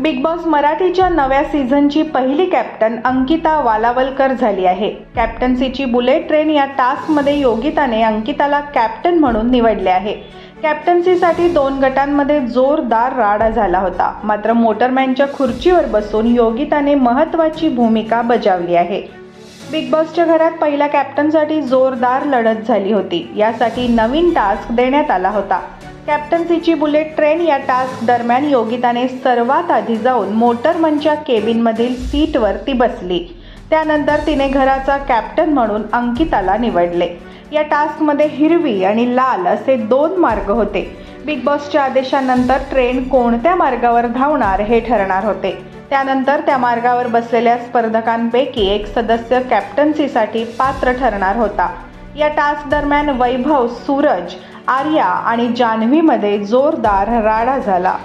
Big boss मराठीच्या नव्या सीझनची पहिली कॅप्टन अंकिता वालावलकर झाली आहे. कॅप्टन्सीची बुलेट ट्रेन या टास्कमध्ये योगिताने अंकिताला कॅप्टन म्हणून निवडले आहे. कॅप्टन्सीसाठी दोन गटांमध्ये जोरदार राडा झाला होता. मात्र मोटरमॅनच्या खुर्चीवर बसून योगिताने महत्त्वाची भूमिका बजावली आहे. बिग बॉसच्या घरात पहिल्या कॅप्टनसाठी जोरदार लढत झाली होती. यासाठी नवीन टास्क देण्यात आला होता. कॅप्टन्सीची बुलेट ट्रेन या टास्क दरम्यान योगिताने सर्वात आधी जाऊन मोटरमनच्या केबिनमधील सीटवर ती बसली. त्यानंतर तिने घराचा कॅप्टन म्हणून अंकिताला निवडले. या टास्कमध्ये हिरवी आणि लाल असे दोन मार्ग होते. बिग बॉसच्या आदेशानंतर ट्रेन कोणत्या मार्गावर धावणार हे ठरणार होते. त्यानंतर त्या मार्गावर बसलेल्या स्पर्धकांपैकी एक सदस्य कॅप्टन्सीसाठी पात्र ठरणार होता. या टास्क दरम्यान वैभव सूरज आर्या आणि जान्हवीमध्ये जोरदार राडा झाला.